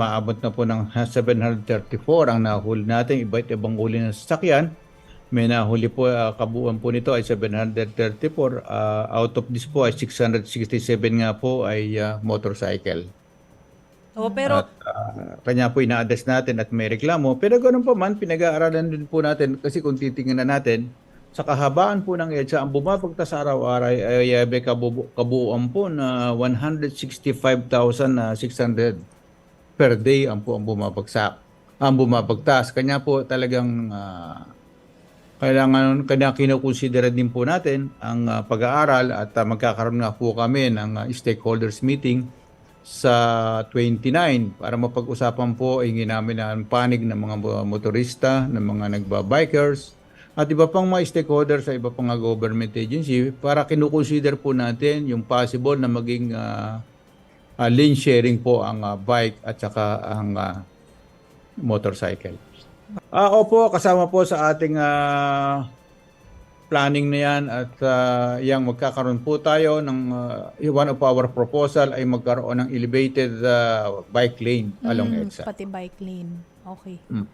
maabot na po ng 734 ang nahuli natin, iba't ibang huli ng sasakyan. May nahuli po, ah, kabuuan po nito ay 734. Ah, out of this po ay 667 nga po ay ah, motorcycle. O, pero, At ah, kanya po ina-address natin at may reklamo. Pero ganun pa man, pinag-aaralan din po natin kasi kung titingnan natin, sa kahabaan po ng EDSA, ang bumabagtas sa araw-araw ay ay kabu- kabuuan po na 165,600 per day ang po ang bumabagsak. Ang bumabagtas. Kanya po talagang ah, kailangan kanya kinukonsidera din po natin ang ah, pag-aaral at ah, magkakaroon nga po kami ng ah, stakeholders meeting sa 29 para mapag-usapan po ingin namin ang panig ng mga mo- motorista, ng mga nagbabikers at iba pang mga stakeholders sa iba pang government agency para kinukonsider po natin yung possible na maging ah, ah, lane sharing po ang ah, bike at saka ang ah, motorcycle. Ah, opo, kasama po sa ating ah, planning na yan at ah, yang magkakaroon po tayo ng ah, one of our proposal ay magkaroon ng elevated ah, bike lane along mm, EDSA. pati bike lane. Okay. Mm.